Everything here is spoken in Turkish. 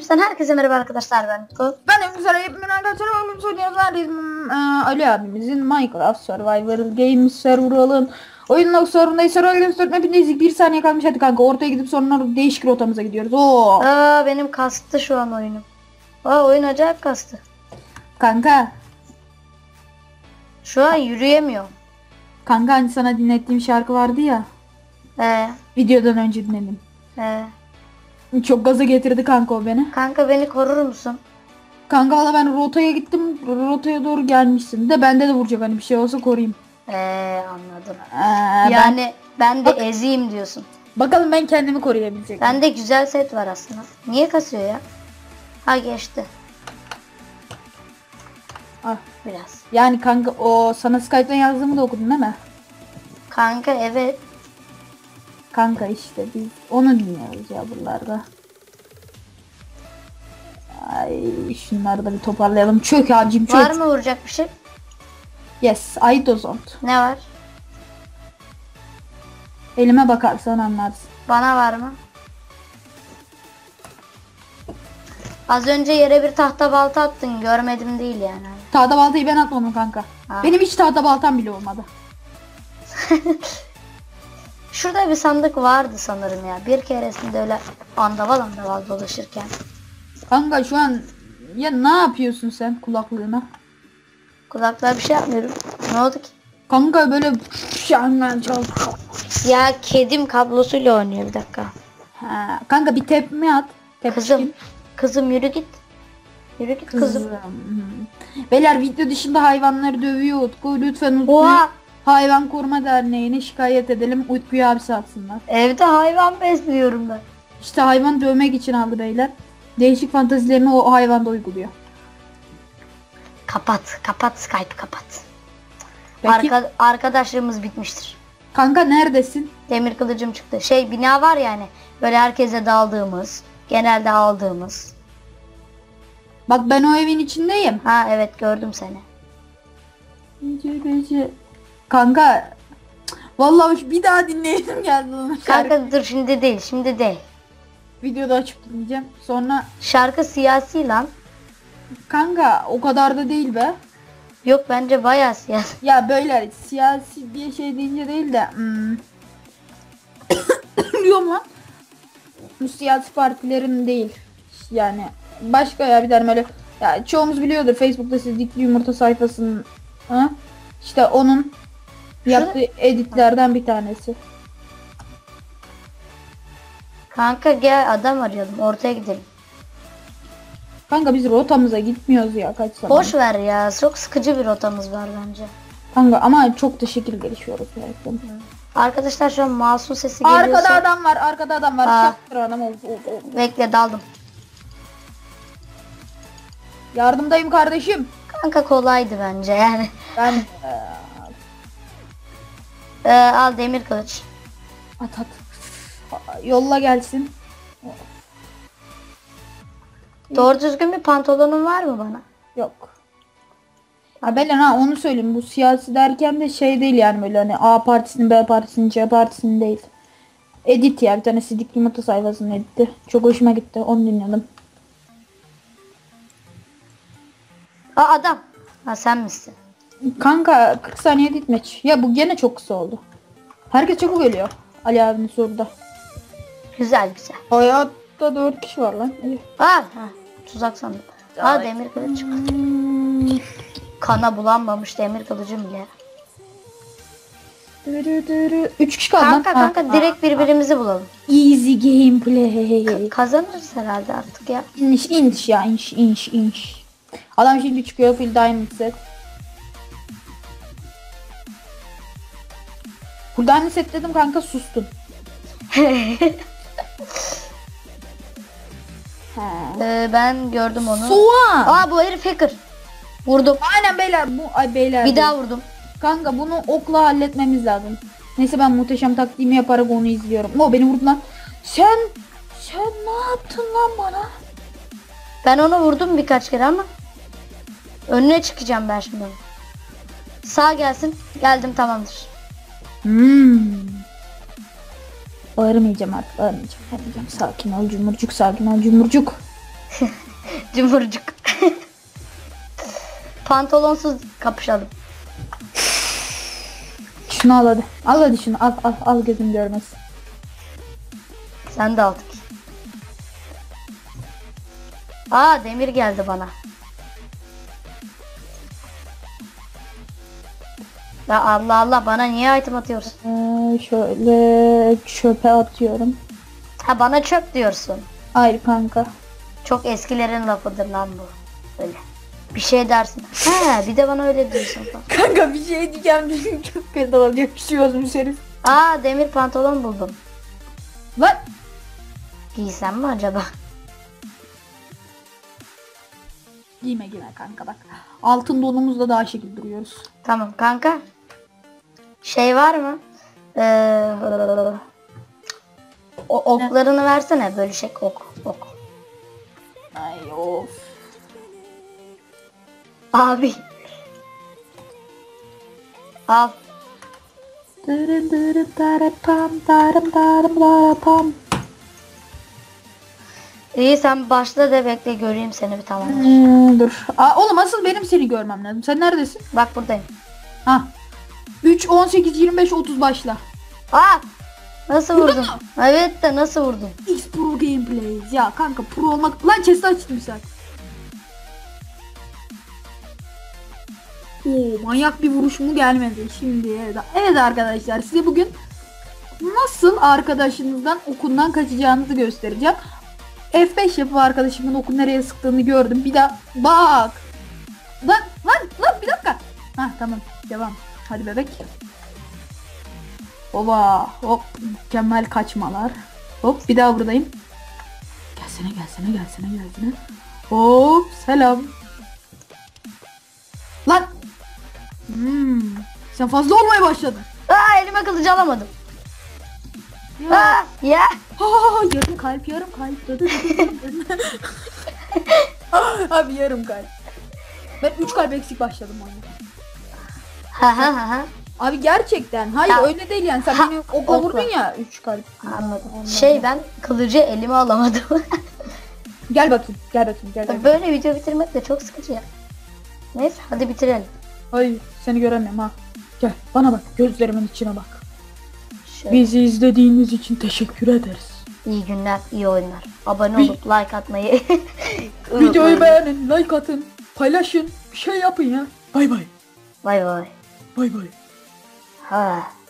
Sen herkese merhaba arkadaşlar ben Utku. Ben en güzel hepimden arkadaşlar söylüyoruz neredeyiz? Hmm, eee, Ali abimizin Minecraft Survival Games server'ın oyunun serverındayız. Survival Games hepindeyiz. Bir saniye kalmış hadi kanka ortaya gidip sonra değişik rotamıza gidiyoruz. Oo. Aa benim kastı şu an oyunum. Aa oyun acayip kastı. Kanka. Şu an yürüyemiyorum. Kanka hani sana dinlettiğim şarkı vardı ya. Ee, Videodan önce dinledim. ee. Çok gaza getirdi kanka o beni. Kanka beni korur musun? Kanka valla ben rotaya gittim. Rotaya doğru gelmişsin. De bende de vuracak hani bir şey olsa koruyayım. Ee anladım. Ee, ben- Yani ben de eziyim diyorsun. bakalım ben kendimi koruyabilecek miyim? Bende güzel set var aslında. Niye kasıyor ya? Ha geçti. Ah. Biraz. Yani kanka o sana Skype'dan yazdığımı da okudun değil mi? Kanka evet. Kanka işte biz onu dinliyoruz ya buralarda. Ay şunları da bir toparlayalım. Çök abicim çök. Var mı vuracak bir şey? Yes, I don't. Ne var? Elime bakarsan anlarsın. Bana var mı? Az önce yere bir tahta balta attın. Görmedim değil yani. Tahta baltayı ben atmadım kanka. Ha. Benim hiç tahta baltam bile olmadı. Şurada bir sandık vardı sanırım ya. Bir keresinde öyle andaval andaval dolaşırken. Kanka şu an ya ne yapıyorsun sen kulaklığına? Kulaklar bir şey yapmıyorum. Ne oldu ki? Kanka böyle. Ya kedim kablosuyla oynuyor bir dakika. Ha, kanka bir tepme at. Tepkim. Kızım. Kızım yürü git. Yürü git kızım. Hmm. Beyler video dışında hayvanları dövüyor Utku. Lütfen Utku'yu Oha. Hayvan Koruma Derneği'ne şikayet edelim. Utku'yu hapse atsınlar. Evde hayvan besliyorum ben. İşte hayvan dövmek için aldı beyler. Değişik fantazilerini o hayvanda uyguluyor. Kapat. Kapat Skype kapat. Peki Arka, arkadaşlığımız bitmiştir. kanka neredesin? Demir kılıcım çıktı. Şey bina var yani. Böyle herkese daldığımız. Genelde aldığımız. Bak ben o evin içindeyim. Ha evet gördüm seni. Gece gece. Kanka vallahi bir daha dinleyelim geldi onu. Şarkı. Kanka dur şimdi değil şimdi değil. Videoda açıp dinleyeceğim. Sonra Şarkı siyasi lan. kanka o kadar da değil be. Yok bence bayağı siyasi. Ya böyle siyasi diye şey deyince değil de hmm. diyorum lan. Bu siyasi partilerin değil. Yani başka ya bir tane böyle ya çoğumuz biliyordur Facebook'ta Sidikli Yumurta sayfasının ha? işte onun yaptığı editlerden bir tanesi. Kanka gel adam arayalım ortaya gidelim. Kanka biz rotamıza gitmiyoruz ya kaç zaman. Boş ver ya çok sıkıcı bir rotamız var bence. Kanka ama çok da şekil gelişiyoruz gerçekten. Arkadaşlar şu an masum sesi geliyorsa. Arkada adam var, arkada adam var. Aa. Adam ol, ol, ol. Bekle daldım. Yardımdayım kardeşim. Kanka kolaydı bence yani. Ben Ee, al demir kılıç. At at. Yolla gelsin. Doğru düzgün bir pantolonun var mı bana? Yok. Ha Belen ha onu söyleyeyim. Bu siyasi derken de şey değil yani böyle hani A partisinin B partisinin C partisinin değil. Edit ya bir tane Sidik Yumurta sayfasının editi. Çok hoşuma gitti. Onu dinledim. Aa adam. Ha sen misin? Kanka 40 saniye edit maç. Ya bu gene çok kısa oldu. Herkes çabuk ölüyor. Ali abinin soruda. Güzel güzel. Hayatta 4 kişi var lan. İyi. Aa, ha, tuzak sandım. Aa demir kılıç çıktı. Kana bulanmamış demir kılıcım bile. 3 kişi kaldı. Kanka Ha, kanka ha. direkt birbirimizi bulalım. Easy gameplay. Kazanırız herhalde artık ya. İnş inş ya inş inş inş. Adam şimdi çıkıyor full diamond set. Full diamond set dedim kanka sustun. Ee, ben gördüm onu. Soğan. Aa bu herif hacker. Vurdum. Aynen beyler bu ay beyler. Bir daha vurdum. Kanka bunu okla halletmemiz lazım. Neyse ben muhteşem taktiğimi yaparak onu izliyorum. O beni vurdu lan. Sen sen ne yaptın lan bana? Ben onu vurdum birkaç kere ama. Önüne çıkacağım ben şimdi. Sağ gelsin. Geldim tamamdır. Hmm. Bağırmayacağım artık bağırmayacağım. bağırmayacağım. Sakin ol cumurcuk sakin ol cumurcuk. Cumhurcuk. Pantolonsuz kapışalım. Şunu al hadi. Al hadi şunu al al al gözüm görmesin. Sen de aldık. Aa demir geldi bana. Ya Allah Allah bana niye item atıyorsun? Ee, şöyle çöpe atıyorum. Ha bana çöp diyorsun. Hayır kanka. Çok eskilerin lafıdır lan bu. Öyle. Bir şey dersin. He bir de bana öyle diyorsun. Kanka bir şey diyeceğim bizim çok kötü olacak. Pişiyoruz herif. Aa demir pantolon buldum. Lan Giysem mi acaba? giyme giyme kanka bak. Altın donumuzla daha şekil duruyoruz. Tamam kanka. Şey var mı? Ee, o oklarını versene bölüşek ok ok. Ay of. Abi. Al. Dırı dırı dara pam darım darım dara pam. İyi sen başla da bekle göreyim seni bir tamam. Hmm, dur. Aa, oğlum asıl benim seni görmem lazım. Sen neredesin? Bak buradayım. Ha. 3, 18, 25, 30 başla. Aa! Nasıl Vurdun mu? Evet de nasıl vurdun? X Pro Gameplays. Ya kanka pro olmak... Lan chest'i açtım saat. Oo manyak bir vuruş mu gelmedi şimdi. Evet, evet arkadaşlar size bugün nasıl arkadaşınızdan okundan kaçacağınızı göstereceğim. F5 yapıp arkadaşımın oku nereye sıktığını gördüm. Bir daha bak. Lan lan lan bir dakika. Hah tamam devam. Hadi bebek. Oba hop mükemmel kaçmalar. Hop bir daha buradayım. Gelsene gelsene gelsene gelsene. Hop selam. Lan. Hmm, sen fazla olmaya başladın. Aa elime kılıcı alamadım. Ya. Aa ya. Ha, yarım kalp yarım kalp. Abi yarım kalp. Ben 3 kalp eksik başladım oyuna. Ha ha ha. Abi gerçekten. Hayır Ya. öyle değil yani. Sen Ha, beni okla okla. vurdun ya 3 kalp. Anladım. Şey ben kılıcı elime alamadım. Gel bakayım. Gel bakayım. Gel, gel. Böyle video bitirmek de çok sıkıcı ya. Neyse hadi bitirelim. Hayır seni göremiyorum ha. Gel bana bak gözlerimin içine bak. Şöyle. Bizi izlediğiniz için teşekkür ederiz. İyi günler, iyi oyunlar. Abone Bir- olup like atmayı Videoyu beğenin, like atın, paylaşın, bir şey yapın ya. Bay bay. Bay bay. Bay bay. Ha.